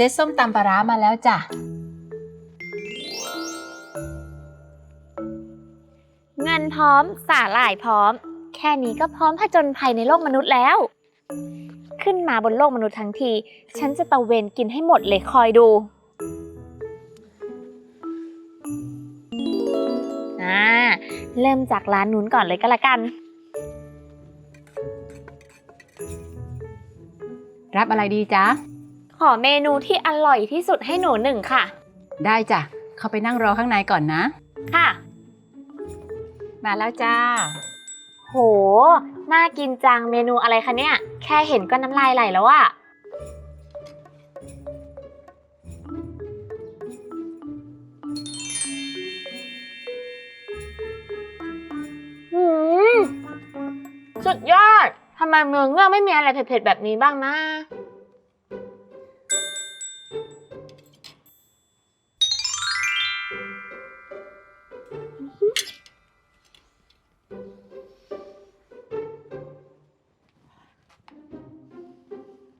เซตส้มตำปลาร้ามาแล้วจ้ะ เงินพร้อมสาหร่ายพร้อม แค่นี้ก็พร้อมผจญภัยในโลกมนุษย์แล้ว ขึ้นมาบนโลกมนุษย์ทั้งที ฉันจะตะเวนกินให้หมดเลยคอยดูอ่าเริ่มจากร้านนู้นก่อนเลยก็แล้วกัน รับอะไรดีจ๊ะ ขอเมนูที่อร่อยที่สุดให้หนูหนึ่งค่ะ ได้จ้ะ เข้าไปนั่งรอข้างในก่อนนะ ค่ะ มาแล้วจ้า โห น่ากินจังเมนูอะไรคะเนี่ย แค่เห็นก็น้ำลายไหลแล้วอะหืม สุดยอด ทำไมเมืองเงือกไม่มีอะไรเผ็ดๆแบบนี้บ้างนะ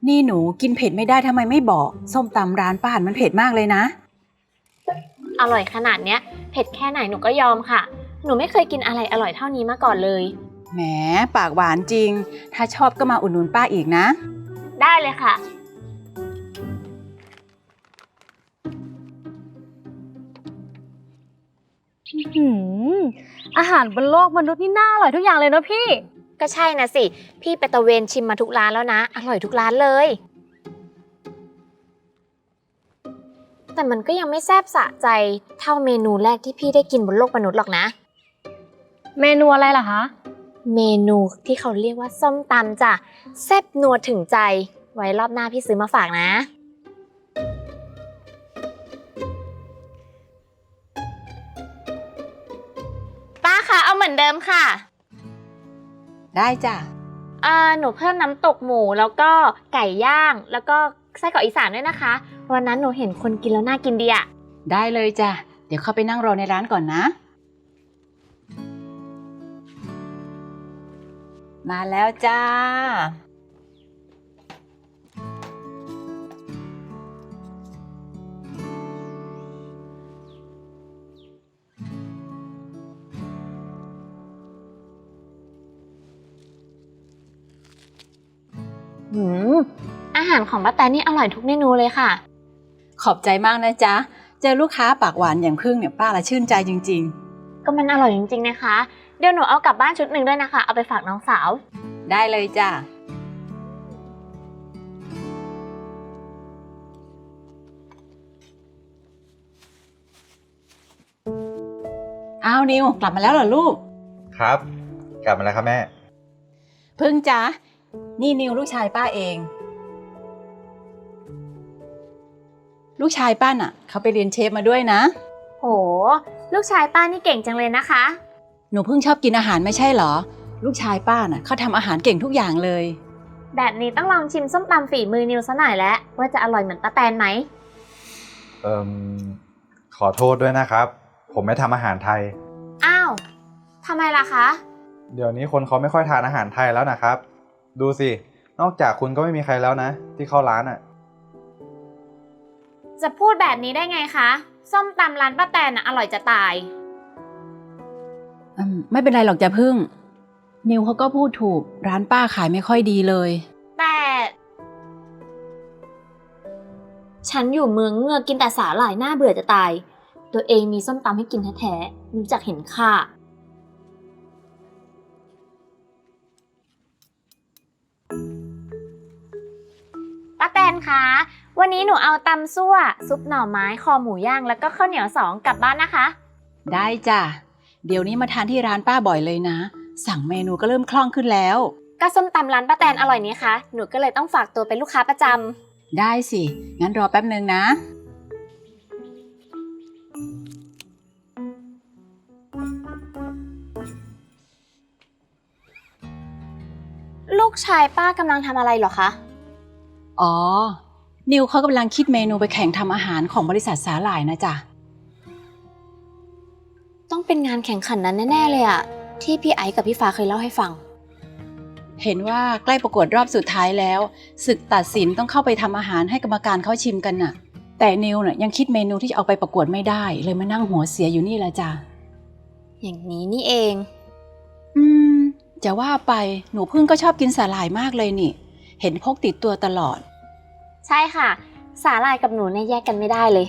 นี่หนูกินเผ็ดไม่ได้ทำไมไม่บอก ส้มตำร้านป้าหันมันเผ็ดมากเลยนะ อร่อยขนาดเนี้ยเผ็ดแค่ไหนหนูก็ยอมค่ะ หนูไม่เคยกินอะไรอร่อยเท่านี้มาก่อนเลย แหมปากหวานจริง ถ้าชอบก็มาอุดหนุนป้าอีกนะ ได้เลยค่ะหืมอาหารบนโลกมนุษย์นี่น่าอร่อยทุกอย่างเลยเนอะพี่ ก็ใช่นะสิ พี่ไปตะเวนชิมมาทุกร้านแล้วนะ อร่อยทุกร้านเลย แต่มันก็ยังไม่แซ่บสะใจเท่าเมนูแรกที่พี่ได้กินบนโลกมนุษย์หรอกนะ เมนูอะไรล่ะคะ เมนูที่เขาเรียกว่าส้มตำจ้ะแซ่บนัวถึงใจ ไว้รอบหน้าพี่ซื้อมาฝากนะ ป้าคะเอาเหมือนเดิมค่ะ ได้จ้ะอ่าหนูเพิ่มน้ำตกหมูแล้วก็ไก่ย่าง แล้วก็ไส้กรอกอีสานด้วยนะคะ วันนั้นหนูเห็นคนกินแล้วน่ากินดีอะได้เลยจ้ะเดี๋ยวเข้าไปนั่งรอในร้านก่อนนะ มาแล้วจ้า หืมอาหารของป้าแตนนี่อร่อยทุกเมนูเลยค่ะ ขอบใจมากนะจ๊ะ เจอลูกค้าปากหวานอย่างพึ่งเนี่ยป้าละชื่นใจจริง ก็มันอร่อยจริงๆนะคะ เดี๋ยวหนูเอากลับบ้านชุดหนึ่งด้วยนะคะ เอาไปฝากน้องสาว ๆ ได้เลยจ้ะ อ้าวนิวกลับมาแล้วเหรอลูก ครับ กลับมาแล้วครับแม่ พึ่งจ๊ะ นี่นิวลูกชายป้าเอง ลูกชายป้าน่ะ เขาไปเรียนเชฟมาด้วยนะ โห ลูกชายป้านี่เก่งจังเลยนะคะ หนูเพิ่งชอบกินอาหารไม่ใช่เหรอ ลูกชายป้าน่ะเขาทำอาหารเก่งทุกอย่างเลย แบบนี้ต้องลองชิมส้มตำฝีมือนิวซะหน่อยแล้วว่าจะอร่อยเหมือนป้าแตนไหม เอ่มขอโทษด้วยนะครับ ผมไม่ทำอาหารไทย อ้าวทำไมล่ะคะ เดี๋ยวนี้คนเขาไม่ค่อยทานอาหารไทยแล้วนะครับ ดูสิ นอกจากคุณก็ไม่มีใครแล้วนะ ที่เข้าร้านอะ จะพูดแบบนี้ได้ไงคะ ส้มตำร้านป้าแตนน่ะอร่อยจะตาย อืมไม่เป็นไรหรอกจ้ะพึ่ง นิวเขาก็พูดถูกร้านป้าขายไม่ค่อยดีเลย แต่ฉันอยู่เมืองเงือกกินแต่สาหร่ายหน้าเบื่อจะตาย ตัวเองมีส้มตำให้กินแท้ๆรู้จักเห็นค่า ป้าแตนคะ วันนี้หนูเอาตำซั่ว ซุปหน่อไม้คอหมูย่างแล้วก็ข้าวเหนียวสองกลับบ้านนะคะ ได้จ้ะ เดี๋ยวนี้มาทานที่ร้านป้าบ่อยเลยนะ สั่งเมนูก็เริ่มคล่องขึ้นแล้ว ก็ส้มตำร้านป้าแตนอร่อยนี้คะ หนูก็เลยต้องฝากตัวเป็นลูกค้าประจำได้สิ งั้นรอแป๊บนึงนะลูกชายป้ากำลังทำอะไรเหรอคะ อ๋อ นิวเขากำลังคิดเมนูไปแข่งทำอาหารของบริษัทสาหร่ายนะจ๊ะ ต้องเป็นงานแข่งขันนั้นแน่ ๆ เลยอะที่พี่ไอซ์กับพี่ฟ้าเคยเล่าให้ฟัง เห็นว่าใกล้ประกวดรอบสุดท้ายแล้วศึกตัดสินต้องเข้าไปทำอาหารให้กรรมการเขาชิมกันน่ะ แต่นิวน่ะยังคิดเมนูที่จะเอาไปประกวดไม่ได้ เลยมานั่งหัวเสียอยู่นี่แหละจ้ะอย่างนี้นี่เอง อืม จะว่าไปหนูพึ่งก็ชอบกินสาหร่ายมากเลยนี่ เห็นพกติดตัวตลอด ใช่ค่ะ สาหร่ายกับหนูเนี่ยแยกกันไม่ได้เลย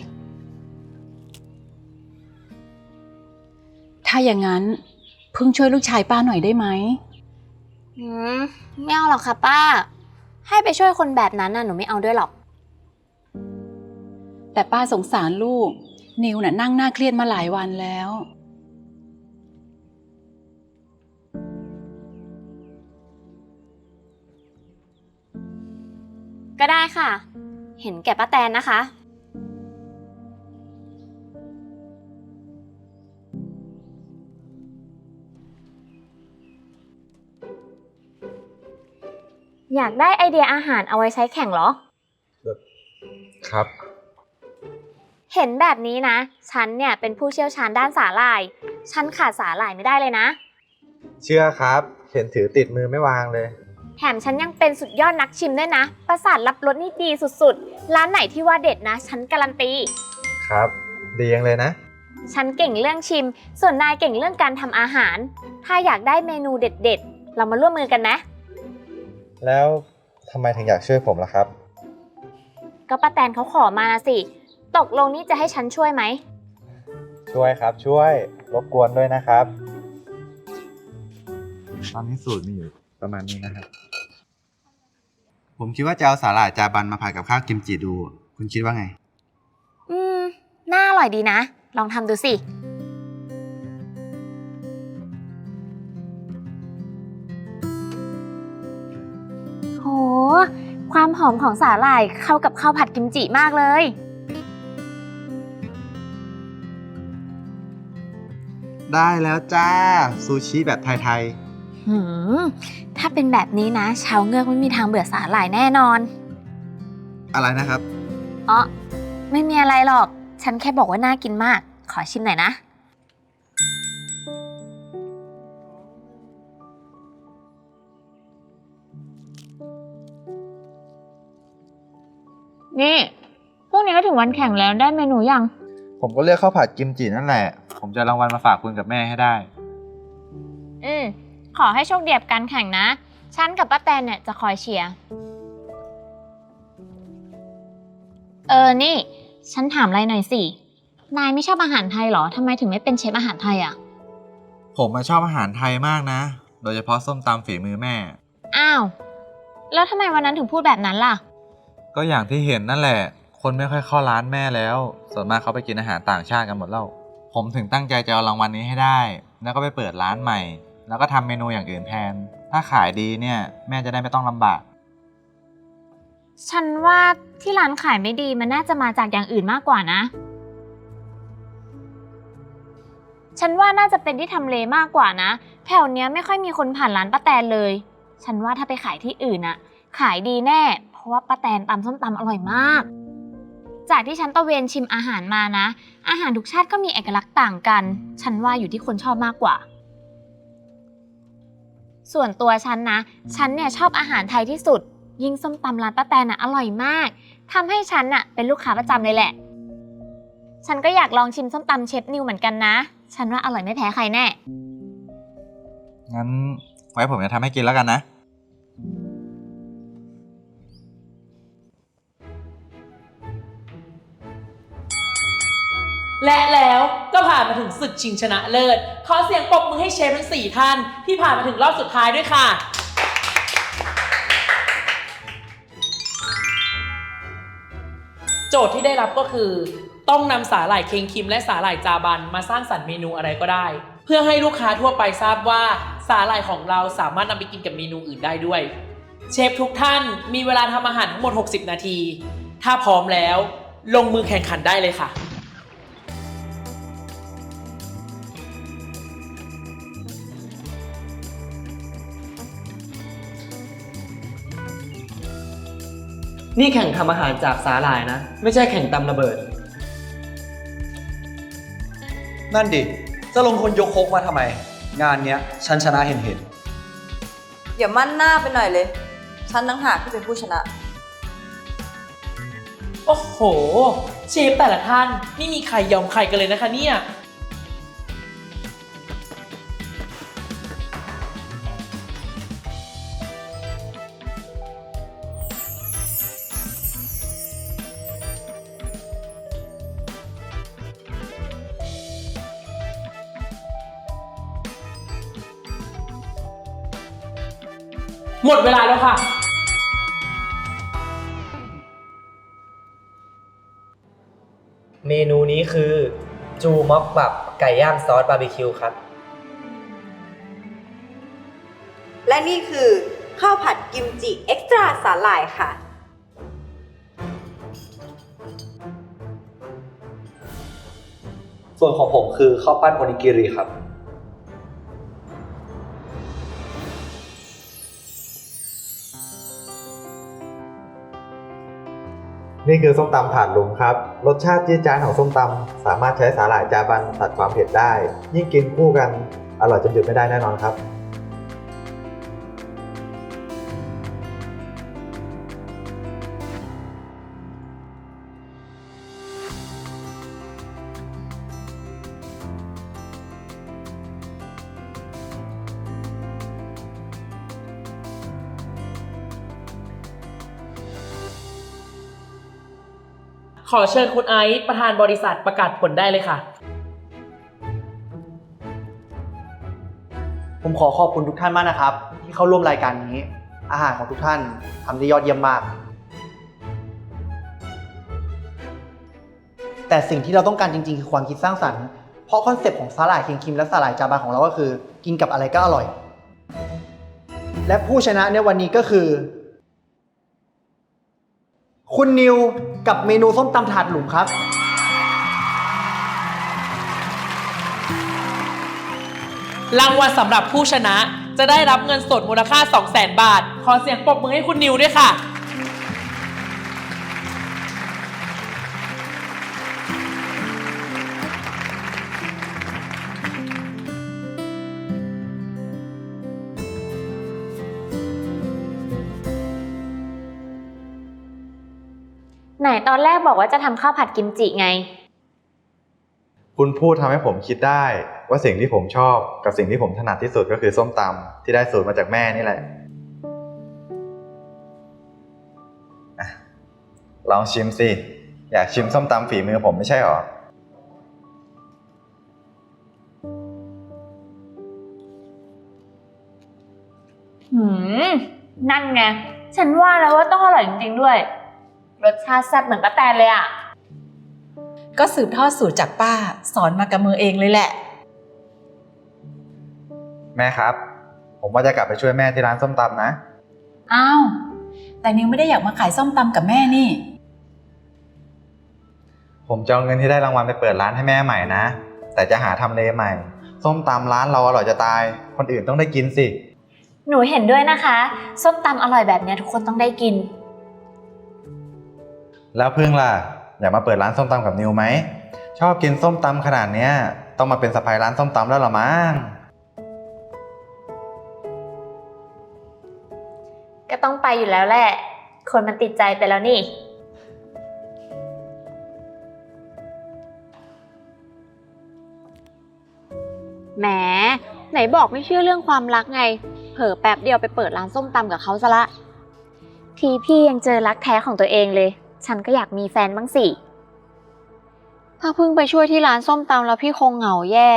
ถ้าอย่างนั้นพึ่งช่วยลูกชายป้าหน่อยได้ไหมอืมไม่เอาหรอกค่ะป้า ให้ไปช่วยคนแบบนั้นน่ะหนูไม่เอาด้วยหรอก แต่ป้าสงสารลูก นิวน่ะนั่งหน้าเครียดมาหลายวันแล้ว ก็ได้ค่ะ เห็นแก่ป้าแตนนะคะ อยากได้ไอเดียอาหารเอาไว้ใช้แข่งเหรอ ครับ เห็นแบบนี้นะ ฉันเนี่ยเป็นผู้เชี่ยวชาญด้านสาหร่าย ฉันขาดสาหร่ายไม่ได้เลยนะ เชื่อครับ เห็นถือติดมือไม่วางเลย แถมฉันยังเป็นสุดยอดนักชิมด้วยนะ ประสาทรับรสนี่ดีสุดๆ ร้านไหนที่ว่าเด็ดนะ ฉันการันตี ครับ ดียังเลยนะ ฉันเก่งเรื่องชิม ส่วนนายเก่งเรื่องการทำอาหาร ถ้าอยากได้เมนูเด็ดๆ เรามาร่วมมือกันนะ แล้วทำไมถึงอยากช่วยผมล่ะครับ ก็ป้าแตนเขาขอมานะสิ ตกลงนี่จะให้ฉันช่วยไหม ช่วยครับช่วยรบกวนด้วยนะครับ ตอนนี้สูตรมีอยู่ ประมาณนี้นะครับ ผมคิดว่าจะเอาสาหร่ายจาบันมาผัดกับข้าวกิมจิดู คุณคิดว่าไง อืม น่าอร่อยดีนะ ลองทำดูสิ โห ความหอมของสาหร่ายเข้ากับข้าวผัดกิมจิมากเลย ได้แล้วจ้า ซูชิแบบไทย หืมถ้าเป็นแบบนี้นะชาวเงือกไม่มีทางเบื่อสาหร่ายแน่นอนๆอะไรนะครับ อ๋อ ไม่มีอะไรหรอก ฉันแค่บอกว่าน่ากินมาก ขอชิมหน่อยนะ นี่พวกนี้ก็ถึงวันแข่งแล้วได้เมนูยัง ผมก็เลือกข้าวผัดกิมจินั่นแหละ ผมจะรางวัลมาฝากคุณกับแม่ให้ได้ อืม ขอให้โชคดีกับการแข่งนะ ฉันกับป้าแตนเนี่ยจะคอยเชียร์ เออ นี่ ฉันถามอะไรหน่อยสิ นายไม่ชอบอาหารไทยเหรอ ทำไมถึงไม่เป็นเชฟอาหารไทยอะ ผมมาชอบอาหารไทยมากนะ โดยเฉพาะส้มตำฝีมือแม่ อ้าว แล้วทำไมวันนั้นถึงพูดแบบนั้นล่ะ ก็อย่างที่เห็นนั่นแหละ คนไม่ค่อยเข้าร้านแม่แล้ว ส่วนมากเขาไปกินอาหารต่างชาติกันหมดแล้ว ผมถึงตั้งใจจะเอารางวัลนี้ให้ได้ แล้วก็ไปเปิดร้านใหม่ แล้วก็ทำเมนูอย่างอื่นแทน ถ้าขายดีเนี่ย แม่จะได้ไม่ต้องลำบาก ฉันว่าที่ร้านขายไม่ดีมันน่าจะมาจากอย่างอื่นมากกว่านะ ฉันว่าน่าจะเป็นที่ทำเลมากกว่านะแถวเนี้ยไม่ค่อยมีคนผ่านร้านป้าแตนเลย ฉันว่าถ้าไปขายที่อื่นอะขายดีแน่ เพราะว่าป้าแตนตำส้มตำอร่อยมาก จากที่ฉันตะเวนชิมอาหารมานะ อาหารทุกชาติก็มีเอกลักษณ์ต่างกัน ฉันว่าอยู่ที่คนชอบมากกว่า ส่วนตัวฉันนะ ฉันเนี่ยชอบอาหารไทยที่สุด ยิ่งส้มตำร้านป้าแตนน่ะอร่อยมากทำให้ฉันน่ะเป็นลูกค้าประจำเลยแหละ ฉันก็อยากลองชิมส้มตำเชฟนิวเหมือนกันนะ ฉันว่าอร่อยไม่แพ้ใครแน่ งั้นไว้ผมจะทำให้กินแล้วกันนะ และแล้วก็ผ่านมาถึงศึกชิงชนะเลิศ ขอเสียงปรบมือให้เชฟทั้งสี่ท่าน ที่ผ่านมาถึงรอบสุดท้ายด้วยค่ะ โจทย์ที่ได้รับก็คือ ต้องนำสาหร่ายเคงคิมและสาหร่ายจาบันมาสร้างสรรค์เมนูอะไรก็ได้ เพื่อให้ลูกค้าทั่วไปทราบว่าสาหร่ายของเราสามารถนำไปกินกับเมนูอื่นได้ด้วย เชฟทุกท่านมีเวลาทำอาหารทั้งหมด 60 นาที ถ้าพร้อมแล้ว ลงมือแข่งขันได้เลยค่ะ นี่แข่งทำอาหารจากสาหร่ายนะ ไม่ใช่แข่งตำระเบิด นั่นดิ จะลงคนยกครกมาทำไม งานเนี้ยฉันชนะเห็นเห็นอย่ามั่นหน้าไปหน่อยเลย ฉันนังหากที่เป็นผู้ชนะ โอ้โห เชฟแต่ละท่าน ไม่มีใครยอมใครกันเลยนะคะเนี่ย หมดเวลาแล้วค่ะ เมนูนี้คือ จูม็อกบับไก่ย่างซอสบาร์บีคิวครับ และนี่คือ ข้าวผัดกิมจิเอ็กซ์ตร้าสาหร่ายค่ะ ส่วนของผมคือข้าวปั้นโอนิกิริครับ นี่คือส้มตำถาดหลุมครับ รสชาติจี๊ดจ้าดของส้มตำสามารถใช้สาหร่ายจาบันตัดความเผ็ดได้ ยิ่งกินคู่กันอร่อยจนหยุดไม่ได้แน่นอนครับ ขอเชิญคุณไอซ์ประธานบริษัทประกาศผลได้เลยค่ะ ผมขอขอบคุณทุกท่านมากนะครับ ที่เข้าร่วมรายการนี้ อาหารของทุกท่านทำได้ยอดเยี่ยมมาก แต่สิ่งที่เราต้องการจริงๆ คือความคิดสร้างสรรค์เพราะคอนเซปต์ของสาหร่ายคิงคิมและสาหร่ายจาบานของเราก็คือ กินกับอะไรก็อร่อย และผู้ชนะในวันนี้ก็คือ คุณนิวกับเมนูส้มตำถาดหลุมครับ รางวัลสำหรับผู้ชนะจะได้รับเงินสดมูลค่า 200,000 บาท ขอเสียงปรบมือให้คุณนิวด้วยค่ะ ไหนตอนแรกบอกว่าจะทำข้าวผัดกิมจิไง คุณพูดทำให้ผมคิดได้ ว่าสิ่งที่ผมชอบกับสิ่งที่ผมถนัดที่สุดก็คือส้มตำที่ได้สูตรมาจากแม่นี่แหละอะลองชิมสิ อยากชิมส้มตำฝีมือผมไม่ใช่หรอ หืม นั่นไง ฉันว่าแล้วว่าต้องอร่อยจริงๆด้วย รสชาติแซ่บเหมือนป้าแตนเลยอะก็สืบทอดสูตรจากป้า สอนมากับมือเองเลยแหละ แม่ครับ ผมว่าจะกลับไปช่วยแม่ที่ร้านส้มตำนะ อ้าว แต่นิวไม่ได้อยากมาขายส้มตำกับแม่นี่ ผมจะเอาเงินที่ได้รางวัลไปเปิดร้านให้แม่ใหม่นะ แต่จะหาทำเลใหม่ ส้มตำร้านเราอร่อยจะตาย คนอื่นต้องได้กินสิ หนูเห็นด้วยนะคะ ส้มตำอร่อยแบบเนี้ยทุกคนต้องได้กิน แล้วพึ่งล่ะ อยากมาเปิดร้านส้มตำกับนิวไหม ชอบกินส้มตำขนาดเนี้ย ต้องมาเป็นสะพายร้านส้มตำแล้วเหรอมั้ง ก็ต้องไปอยู่แล้วแหละ คนมันติดใจไปแล้วนี่ แหม ไหนบอกไม่เชื่อเรื่องความรักไง เผลอแป๊บเดียวไปเปิดร้านส้มตำกับเขาซะละ ทีพี่ยังเจอรักแท้ของตัวเองเลย ฉันก็อยากมีแฟนบ้างสิ ถ้าเพิ่งไปช่วยที่ร้านส้มตำแล้วพี่คงเหงาแย่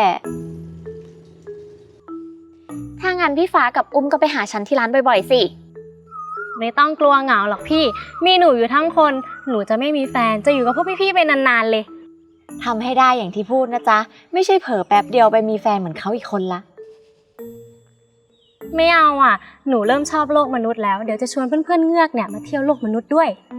ถ้างั้นพี่ฟ้ากับอุ้มก็ไปหาฉันที่ร้านบ่อยๆสิ ไม่ต้องกลัวเหงาหรอกพี่ มีหนูอยู่ทั้งคน หนูจะไม่มีแฟน จะอยู่กับพวกพี่ๆไปนานๆเลย ทำให้ได้อย่างที่พูดนะจ๊ะ ไม่ใช่เผลอแป๊บเดียวไปมีแฟนเหมือนเขาอีกคนละ ไม่เอาอะ หนูเริ่มชอบโลกมนุษย์แล้ว เดี๋ยวจะชวนเพื่อนๆเงือกเนี่ยมาเที่ยวโลกมนุษย์ด้วยอ